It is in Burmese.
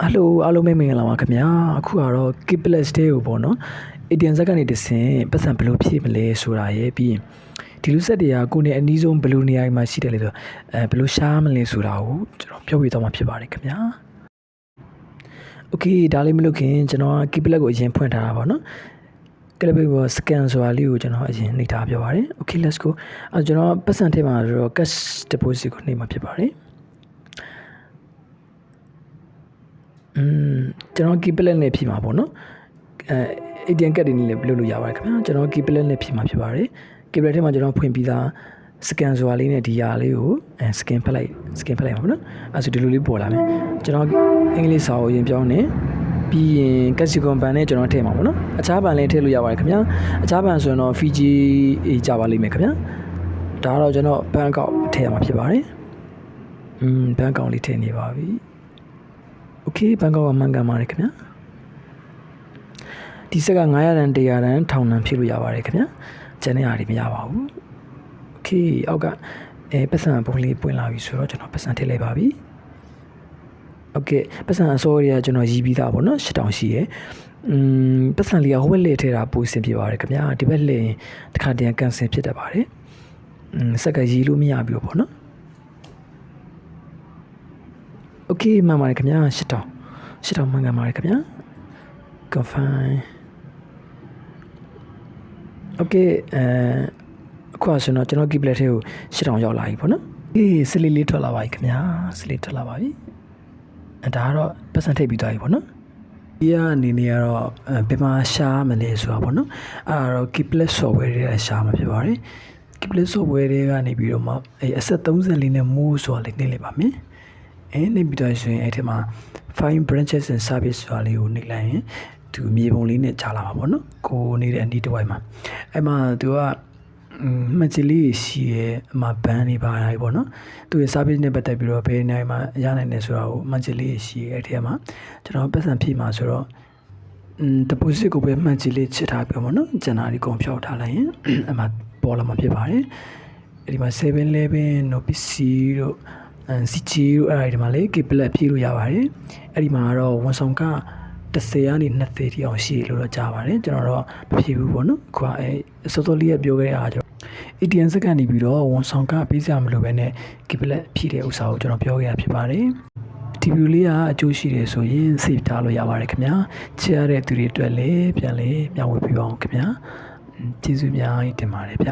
ဟယ်လိုအားလုံးပဲမင်္ဂလာပါခင်ဗျာအခုကတော့ Keybless Day ကိုပေါ့နော် ATM ဇက်ကနေတဆင်ပတ်စံဘယ်လိုဖြည့်မလဲဆိုတာရယ်ပြီးရင်ဒီလူဆက်တွေကကိုယ်နဲ့အနီးဆုံးဘယ်လိုနေရာမှာရှိတယ်လဲဆိုတော့အဲဘယ်လိုရှားမလဲဆိုတာကိုကျွန်တော်ပြောပြသွားမှာဖြစ်ပါတယ်ခင်ဗျာ Okay ဒါလေးမလုပ်ခင်ကျွန်တော် Keybless ကိုအရင်ဖွင့်ထားတာပေါ့နော်ကလပ်ဘေးပေါ် scan ဆိုတာလေးကိုကျွန်တော်အရင်နှိပ်ထားပြပါတယ် Okay let's go အဲကျွန်တော်ပတ်စံထဲမှာတော့ cash deposit ကိုနှိပ်မှာဖြစ်ပါတယ် อืมကျွန်တော် key plate နဲ့ဖြည့်မှာပေါ့နော်အဲ ATM card တွေနဲ့လည်းလုပ်လို့ရပါတယ်ခင်ဗျာကျွန်တော် key plate နဲ့ဖြည့်မှာဖြစ်ပါတယ် key plate ထဲမှာကျွန်တော်ဖွင့်ပြီးသား scan ဆိုတာလေးနဲ့ဒီဟာလေးကိုအဲ scan ဖက်လိုက် scan ဖက်လိုက်ပါပေါ့နော်အဲဆိုဒီလိုလေးပေါ်လာမယ်ကျွန်တော်အင်္ဂလိပ်စာကိုရင်ပြောင်းနေပြီးရင် cash coupon နဲ့ကျွန်တော်ထည့်မှာပေါ့နော်အခြားဘဏ်လည်းထည့်လို့ရပါတယ်ခင်ဗျာအခြားဘဏ်ဆိုရင်တော့ Fiji ကြပါလိမ့်မယ်ခင်ဗျာဒါတော့ကျွန်တော်ဘဏ်ကောက်ထည့်ရမှာဖြစ်ပါတယ်อืมဘဏ်ကောက်လေးထည့်နေပါပြီ โอเคဘန်ကောက်ကမှန်ကန်ပါတယ်ခင်ဗျာဒီဆက်က900ရန်100ရန်ထောင်တန်ဖြည့်လို့ရပါတယ်ခင်ဗျာကျန်တဲ့ဟာတွေမရပါဘူးโอเคအောက်ကအဲပတ်စံပုံလေးပွင့်လာပြီဆိုတော့ကျွန်တော်ပတ်စံထည့်လိုက်ပါပြီโอเคပတ်စံအစောတွေကကျွန်တော်ရည်ပြီးသားပေါ့နော်8000ရှိရယ်อืมပတ်စံလေးကဟိုဘက်လှည့်ထဲတာပိုစင်ပြပါတယ်ခင်ဗျာဒီဘက်လှည့်ရင်တစ်ခါတည်းကန်ဆယ်ဖြစ်တတ်ပါတယ်อืมဆက်ကရည်လို့မရဘူးပေါ့နော် OK မှန်ပါတယ်ခင်ဗျာ8000 8000မှန်ကန်ပါတယ်ခင်ဗျာ confine OK အဲအခုဆိုတော့ကျွန်တော် keyblade ထဲကို8000ရောက်လာပြီပေါ့နော်အေးစလေးလေးထွက်လာပါပြီခင်ဗျာစလေးထွက်လာပါပြီအဲဒါကတော့ပတ်စံထိပ်ပြီးသွားပြီပေါ့နော်ဒီကအနေနဲ့ကတော့ဘယ်မှာရှားမလဲဆိုတာပေါ့နော်အဲဒါတော့ keyblade software တွေကရှားမှာဖြစ်ပါတယ် keyblade software တွေကနေပြီးတော့မှအဲအဆက်34နဲ့ move ဆိုတာလေးနှိမ့်လိုက်ပါမယ် အဲနှိပ်ပြီးတော့ဆိုရင်အဲ့ဒီမှာ find branches and service ဆိုတာလေးကိုနှိပ်လိုက်ရင်သူမြေပုံလေးနဲ့ကြားလာမှာပေါ့နော်ကိုနေတဲ့အနီးတစ်ဝိုက်မှာအဲ့မှာသူကမှတ်ချလေးရှိရဲအမဘန်းနေပါရပေါ့နော်သူရဲ့ service နဲ့ပတ်သက်ပြီးတော့ဘယ်နေရာမှာရနိုင်တယ်ဆိုတာကိုမှတ်ချလေးရှိရဲအဲ့ဒီမှာကျွန်တော်ပတ်စံဖြည့်မှာဆိုတော့อืม deposit ကိုပဲမှတ်ချလေးချစ်ထားပြပါတော့နော်ကျန်တာဒီကုန်ဖြောက်ထားလိုက်ရင်အမပေါ်လာမှာဖြစ်ပါတယ်အဲ့ဒီမှာ711တို့ PC တို့အဲ စီချီတို့အဲ့ဒီမှာလေ keyblade ဖြည့်လို့ရပါတယ်အဲ့ဒီမှာတော့ဝန်ဆောင်က30ကနေ20တိအောင်ရှိလို့တော့ကြားပါတယ်ကျွန်တော်တော့မဖြည့်ဘူးပေါ့နော်ခွာအဲစောစောလေးကပြောခဲ့တာကျွန်တော် ATM စကန်နေပြီးတော့ဝန်ဆောင်ကပေးစရာမလိုဘဲနဲ့ keyblade ဖြည့်တဲ့ဥစ္စာကိုကျွန်တော်ပြောခဲ့ရဖြစ်ပါတယ်ဒီဗီဒီယိုလေးကအကျိုးရှိတယ်ဆိုရင် save ထားလို့ရပါတယ်ခင်ဗျာချရတဲ့သူတွေအတွက်လည်းပြန်လေမျှဝေပေးပါအောင်ခင်ဗျာကျေးဇူးများတင်ပါတယ်ဗျ